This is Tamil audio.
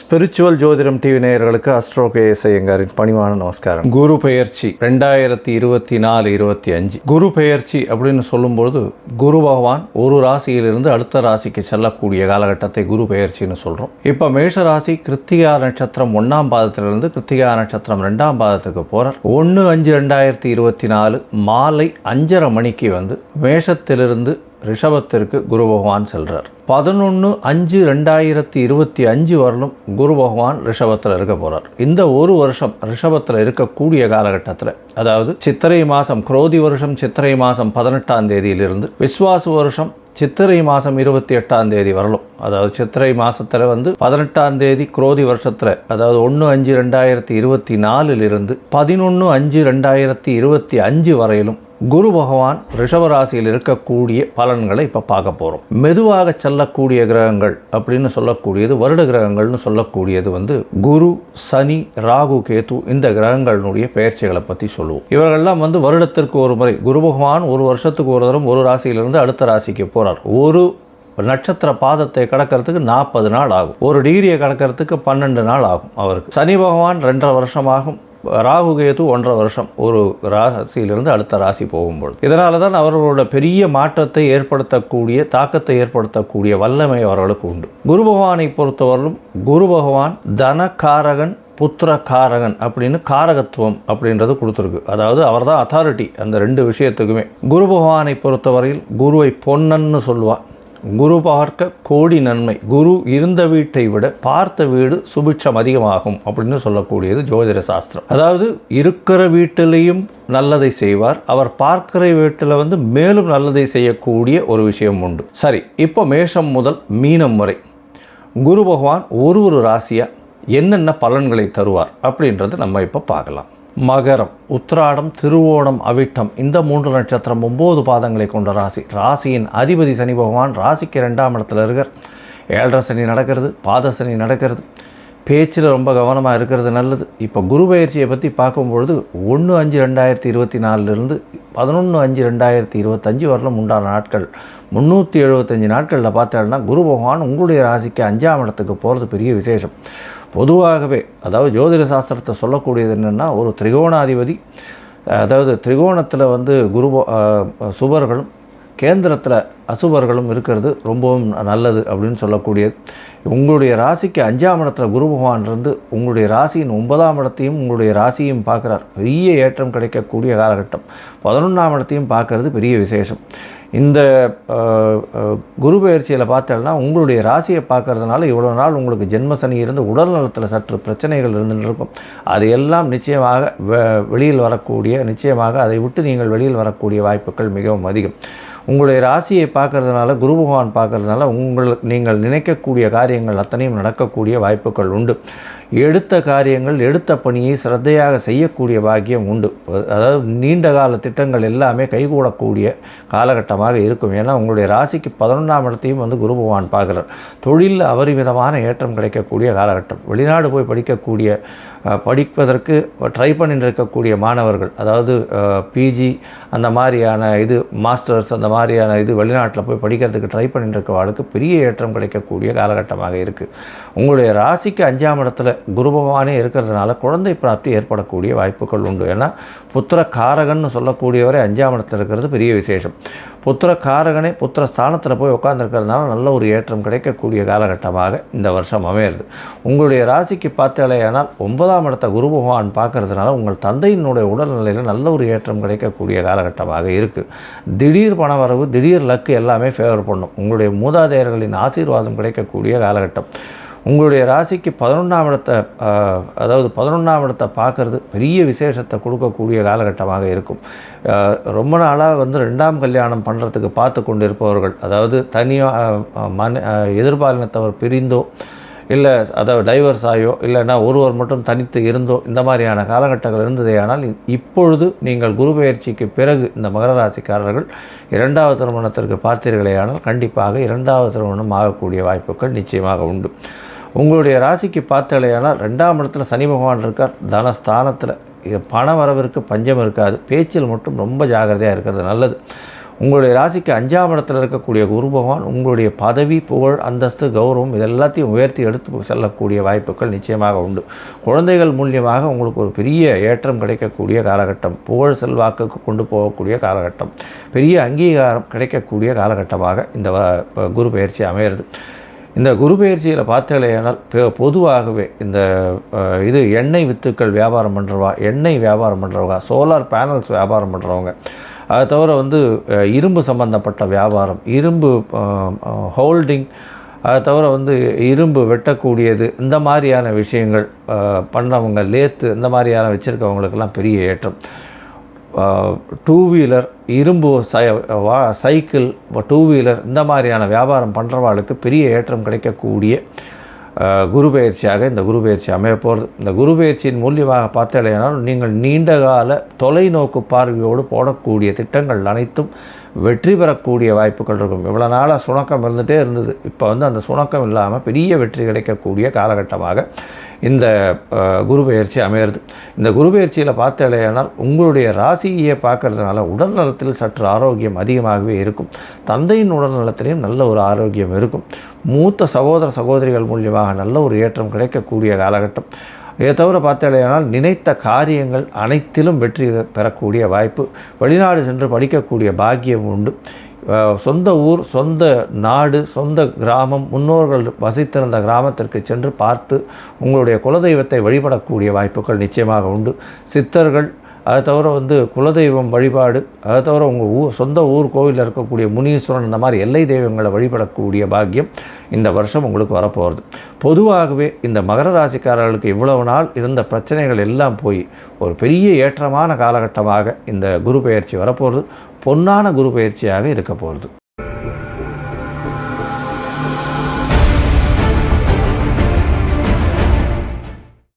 ஸ்பிரிச்சுவல் ஜோதிடம் டிவி நேயர்களுக்கு அஸ்ட்ரோ கேஎஸ் ஐயங்காரின் பணிவான நமஸ்காரம். குரு பெயர்ச்சி ரெண்டாயிரத்தி இருபத்தி நாலு இருபத்தி அஞ்சு. குரு பெயர்ச்சி அப்படின்னு சொல்லும்போது குரு பகவான் ஒரு ராசியிலிருந்து அடுத்த ராசிக்கு செல்லக்கூடிய காலகட்டத்தை குரு பெயர்ச்சின்னு சொல்கிறோம் இப்போ மேஷ ராசி கிருத்திகா நட்சத்திரம் ஒன்றாம் பாதத்திலிருந்து கிருத்திகா நட்சத்திரம் ரெண்டாம் பாதத்துக்கு போகிறார் ஒன்று அஞ்சு ரெண்டாயிரத்தி இருபத்தி நாலு மாலை அஞ்சரை மணிக்கு வந்து மேஷத்திலிருந்து ரிஷபத்திற்கு குரு பகவான் செல்கிறார் பதினொன்று அஞ்சு ரெண்டாயிரத்தி இருபத்தி அஞ்சு வரலும் குரு பகவான் ரிஷபத்தில் இருக்க போகிறார் இந்த ஒரு வருஷம் ரிஷபத்தில் இருக்கக்கூடிய காலகட்டத்தில் அதாவது சித்திரை மாதம் குரோதி வருஷம் சித்திரை மாதம் பதினெட்டாம் தேதியிலிருந்து விஸ்வாசு வருஷம் சித்திரை மாதம் இருபத்தி எட்டாம் தேதி வரலும் அதாவது சித்திரை மாதத்தில் வந்து பதினெட்டாம் தேதி குரோதி வருஷத்தில் அதாவது ஒன்று அஞ்சு ரெண்டாயிரத்தி இருபத்தி நாலிலிருந்து பதினொன்று அஞ்சு ரெண்டாயிரத்தி இருபத்தி அஞ்சு வரையிலும் குரு பகவான் ரிஷபராசியில் இருக்கக்கூடிய பலன்களை இப்போ பார்க்க போகிறோம் மெதுவாக செல்லக்கூடிய கிரகங்கள் அப்படின்னு சொல்லக்கூடியது வருட கிரகங்கள்னு சொல்லக்கூடியது வந்து குரு சனி ராகு கேத்து இந்த கிரகங்களுடைய பெயர்ச்சிகளை பற்றி சொல்லுவோம். இவர்கள்லாம் வந்து வருடத்திற்கு ஒரு முறை குரு பகவான் ஒரு வருஷத்துக்கு ஒரு தரம் ஒரு ராசியிலிருந்து அடுத்த ராசிக்கு போகிறார் ஒரு நட்சத்திர பாதத்தை கடக்கிறதுக்கு நாற்பது நாள் ஆகும். ஒரு டிகிரியை கடக்கிறதுக்கு பன்னெண்டு நாள் ஆகும் அவருக்கு. சனி பகவான் ரெண்டரை வருஷமாகும். ராகு கேது ஒன்றரை வருஷம். ஒரு ராசியிலிருந்து அடுத்த ராசி போகும்பொழுது. இதனால தான் அவர்களோட பெரிய மாற்றத்தை ஏற்படுத்தக்கூடிய தாக்கத்தை ஏற்படுத்தக்கூடிய வல்லமை அவர்களுக்கு உண்டு. குரு பகவானை பொறுத்தவரையிலும் குரு பகவான் புத்ர காரகன் அப்படின்னு காரகத்துவம் அப்படின்றது கொடுத்துருக்கு. அதாவது அவர் தான் அத்தாரிட்டி அந்த ரெண்டு விஷயத்துக்குமே. குரு பகவானை பொறுத்தவரையில் குருவை பொன்னன்னு சொல்லுவாள் குரு பார்க்க கோடி நன்மை. குரு இருந்த வீட்டை விட பார்த்த வீடு சுபிட்சம் அதிகமாகும் அப்படின்னு சொல்லக்கூடியது ஜோதிட சாஸ்திரம். அதாவது இருக்கிற வீட்டிலையும் நல்லதை செய்வார். அவர் பார்க்கிற வீட்டில் வந்து மேலும் நல்லதை செய்யக்கூடிய ஒரு விஷயம் உண்டு. சரி இப்போ மேஷம் முதல் மீனம் வரை. குரு பகவான் ஒரு ஒரு ராசியாக என்னென்ன பலன்களை தருவார் அப்படின்றத நம்ம இப்போ பார்க்கலாம். மகரம் உத்திராடம் திருவோணம் அவிட்டம் இந்த மூன்று நட்சத்திரம் ஒம்பது பாதங்களை கொண்ட ராசி. ராசியின் அதிபதி சனி பகவான் ராசிக்கு ரெண்டாம் இடத்துல இருக்கார். ஏழரை சனி நடக்கிறது பாத சனி நடக்கிறது. பேச்சில் ரொம்ப கவனமாக இருக்கிறது நல்லது. இப்போ குரு பயிற்சியை பற்றி பார்க்கும்பொழுது ஒன்று அஞ்சு ரெண்டாயிரத்தி இருபத்தி நாலுலேருந்து பதினொன்று அஞ்சு ரெண்டாயிரத்தி இருபத்தஞ்சு வரலும் உண்டான நாட்கள். முந்நூற்றி எழுபத்தஞ்சு நாட்களில் பார்த்தோம்னா குரு பகவான் உங்களுடைய ராசிக்கு அஞ்சாம் இடத்துக்கு போகிறது பெரிய விசேஷம். பொதுவாகவே அதாவது ஜோதிட சாஸ்திரத்தை சொல்லக்கூடியது என்னென்னா ஒரு திரிகோணாதிபதி அதாவது திரிகோணத்தில் வந்து குரு சுபர்களும் கேந்திரத்தில் அசுபர்களும் இருக்கிறது ரொம்பவும் நல்லது அப்படின்னு சொல்லக்கூடியது உங்களுடைய ராசிக்கு அஞ்சாம் இடத்துல குரு பகவான் இருந்து உங்களுடைய ராசியின் ஒன்பதாம் இடத்தையும் உங்களுடைய ராசியும் பார்க்குறார். பெரிய ஏற்றம் கிடைக்கக்கூடிய காலகட்டம். பதினொன்றாம் இடத்தையும் பார்க்கறது பெரிய விசேஷம். இந்த குரு பயிற்சியில் பார்த்தோம்னா உங்களுடைய ராசியை பார்க்கறதுனால இவ்வளோ நாள் உங்களுக்கு ஜென்மசனி இருந்து உடல் நலத்தில் சற்று பிரச்சனைகள் இருந்துட்டு இருக்கும். அது எல்லாம் நிச்சயமாக வெளியில் வரக்கூடிய நிச்சயமாக அதை விட்டு நீங்கள் வெளியில் வரக்கூடிய வாய்ப்புகள் மிகவும் அதிகம். உங்களுடைய ராசியை பார்க்கறதுனால குரு பகவான் பார்க்கறதுனால உங்கள் நீங்கள் நினைக்கக்கூடிய காரியங்கள் அத்தனையும் நடக்கக்கூடிய வாய்ப்புகள் உண்டு. எடுத்த காரியங்கள் எடுத்த பணியை சிரத்தையாக செய்யக்கூடிய பாக்கியம் உண்டு. அதாவது நீண்ட கால திட்டங்கள் எல்லாமே கைகூடக்கூடிய காலகட்டமாக இருக்கும். ஏன்னா உங்களுடைய ராசிக்கு பதினொன்றாம் இடத்தையும் வந்து குரு பகவான் பார்க்குறார். தொழிலில் அபரிமிதமான ஏற்றம் கிடைக்கக்கூடிய காலகட்டம். வெளிநாடு போய் படிக்கக்கூடிய படிப்பதற்கு ட்ரை பண்ணிட்டு இருக்கக்கூடிய மாணவர்கள் அதாவது பிஜி அந்த மாதிரியான இது மாஸ்டர்ஸ் அந்த மாதிரியான இது வெளிநாடு வெளிநாட்டில் போய் படிக்கிறதுக்கு ட்ரை பண்ணிட்டு இருக்கவாளுக்கு பெரிய ஏற்றம் கிடைக்கக்கூடிய காலகட்டமாக இருக்குது உங்களுடைய ராசிக்கு அஞ்சாம் இடத்துல குரு பகவானே இருக்கிறதுனால குழந்தை பிராப்தி ஏற்படக்கூடிய வாய்ப்புகள் உண்டு. ஏன்னா புத்திர காரகன்னு சொல்லக்கூடியவரை அஞ்சாம் இடத்துல இருக்கிறது பெரிய விசேஷம். புத்திர காரகனே புத்திர ஸ்தானத்தில் போய் உட்காந்துருக்கிறதுனால நல்ல ஒரு ஏற்றம் கிடைக்கக்கூடிய காலகட்டமாக இந்த வருஷம் அமையிறது. உங்களுடைய ராசிக்கு பார்த்தாலேயானால் ஒன்பதாம் இடத்த குரு பகவான் பார்க்கறதுனால உங்கள் தந்தையினுடைய உடல்நிலையில் நல்ல ஒரு ஏற்றம் கிடைக்கக்கூடிய காலகட்டமாக இருக்குது திடீர் பண வரவு திடீர் லக்கு எல்லாமே ஃபேவர் பண்ணும். உங்களுடைய மூதாதையர்களின் ஆசீர்வாதம் கிடைக்கக்கூடிய காலகட்டம். உங்களுடைய ராசிக்கு பதினொன்றாம் இடத்தை அதாவது பதினொன்றாம் இடத்தை பார்க்குறது பெரிய விசேஷத்தை கொடுக்கக்கூடிய காலகட்டமாக இருக்கும். ரொம்ப நாளாக வந்து ரெண்டாம் கல்யாணம் பண்ணுறதுக்கு பார்த்து கொண்டு இருப்பவர்கள் அதாவது தனியாக மன எதிர்பாலினத்தவர் பிரிந்தோ இல்லை அதாவது டைவர்ஸ் ஆயோ இல்லைன்னா ஒருவர் மட்டும் தனித்து இருந்தோ இந்த மாதிரியான காலகட்டங்கள் இருந்ததே ஆனால் இப்பொழுது நீங்கள் குரு பயிற்சிக்கு பிறகு இந்த மகர ராசிக்காரர்கள் இரண்டாவது திருமணத்திற்கு பார்த்தீர்களே ஆனால் கண்டிப்பாக இரண்டாவது திருமணம் ஆகக்கூடிய வாய்ப்புகள் நிச்சயமாக உண்டு. உங்களுடைய ராசிக்கு பார்த்தாலேயானால் ரெண்டாம் இடத்துல சனி பகவான் இருக்கார் தனஸ்தானத்தில். பண வரவிற்கு பஞ்சம் இருக்காது. பேச்சில் மட்டும் ரொம்ப ஜாகிரதையாக இருக்கிறது நல்லது. உங்களுடைய ராசிக்கு அஞ்சாம் இடத்துல இருக்கக்கூடிய குரு பகவான் உங்களுடைய பதவி புகழ் அந்தஸ்து கௌரவம் இதெல்லாத்தையும் உயர்த்தி எடுத்து செல்லக்கூடிய வாய்ப்புகள் நிச்சயமாக உண்டு. குழந்தைகள் மூலியமாக உங்களுக்கு ஒரு பெரிய ஏற்றம் கிடைக்கக்கூடிய காலகட்டம். புகழ் செல்வாக்குக்கு கொண்டு போகக்கூடிய காலகட்டம். பெரிய அங்கீகாரம் கிடைக்கக்கூடிய காலகட்டமாக இந்த குரு பயிற்சி அமையிறது. இந்த குரு பயிற்சியில் பார்த்தாலேயானால் பொதுவாகவே இந்த இது எண்ணெய் வித்துக்கள் வியாபாரம் பண்ணுறவா எண்ணெய் வியாபாரம் பண்ணுறவங்க சோலார் பேனல்ஸ் வியாபாரம் பண்ணுறவங்க அதை தவிர வந்து இரும்பு சம்பந்தப்பட்ட வியாபாரம் இரும்பு ஹோல்டிங் அதை தவிர வந்து இரும்பு வெட்டக்கூடியது இந்த மாதிரியான விஷயங்கள் பண்ணவங்க லேத்து இந்த மாதிரியான வச்சுருக்கவங்களுக்கெல்லாம் பெரிய ஏற்றம். டூ வீலர் இரும்பு சை வா சைக்கிள் டூ வீலர் இந்த மாதிரியான வியாபாரம் பண்ணுறவாளுக்கு பெரிய ஏற்றம் கிடைக்கக்கூடிய குரு பயிற்சியாக இந்த குரு பயிற்சி அமைய போகிறது இந்த குரு பயிற்சியின் மூலியமாக பார்த்தீங்கன்னா நீங்கள் நீண்ட கால தொலைநோக்கு பார்வையோடு போடக்கூடிய திட்டங்கள் அனைத்தும் வெற்றி பெறக்கூடிய வாய்ப்புகள் இருக்கும். இவ்வளோ நாளாக சுணக்கம் இருந்துகிட்டே இருந்தது. இப்போ வந்து அந்த சுணக்கம் இல்லாமல் பெரிய வெற்றி கிடைக்கக்கூடிய காலகட்டமாக இந்த குரு பயிற்சி அமையிறது. இந்த குரு பயிற்சியில் பார்த்தேனால் உங்களுடைய ராசியை பார்க்கறதுனால உடல் நலத்தில் சற்று ஆரோக்கியம் அதிகமாகவே இருக்கும். தந்தையின் உடல் நலத்திலையும் நல்ல ஒரு ஆரோக்கியம் இருக்கும். மூத்த சகோதர சகோதரிகள் மூலியமாக நல்ல ஒரு ஏற்றம் கிடைக்கக்கூடிய காலகட்டம். இதை தவிர பார்த்தாலேயானால் நினைத்த காரியங்கள் அனைத்திலும் வெற்றி பெறக்கூடிய வாய்ப்பு வெளிநாடு சென்று படிக்கக்கூடிய பாக்கியம் உண்டு. சொந்த ஊர் சொந்த நாடு சொந்த கிராமம் முன்னோர்கள் வசித்திருந்த கிராமத்திற்கு சென்று பார்த்து உங்களுடைய குலதெய்வத்தை வழிபடக்கூடிய வாய்ப்புகள் நிச்சயமாக உண்டு. சித்தர்கள் அதை தவிர வந்து குலதெய்வம் வழிபாடு அதை தவிர உங்கள் ஊர் சொந்த ஊர் கோவிலில் இருக்கக்கூடிய முனீஸ்வரன் இந்த மாதிரி எல்லை தெய்வங்களை வழிபடக்கூடிய பாக்கியம் இந்த வருஷம் உங்களுக்கு வரப்போகிறது பொதுவாகவே இந்த மகர ராசிக்காரர்களுக்கு இவ்வளவு நாள் இருந்த பிரச்சனைகள் எல்லாம் போய் ஒரு பெரிய ஏற்றமான காலகட்டமாக இந்த குரு பயிற்சி வரப்போகிறது பொன்னான குரு பயிற்சியாக இருக்க போகிறது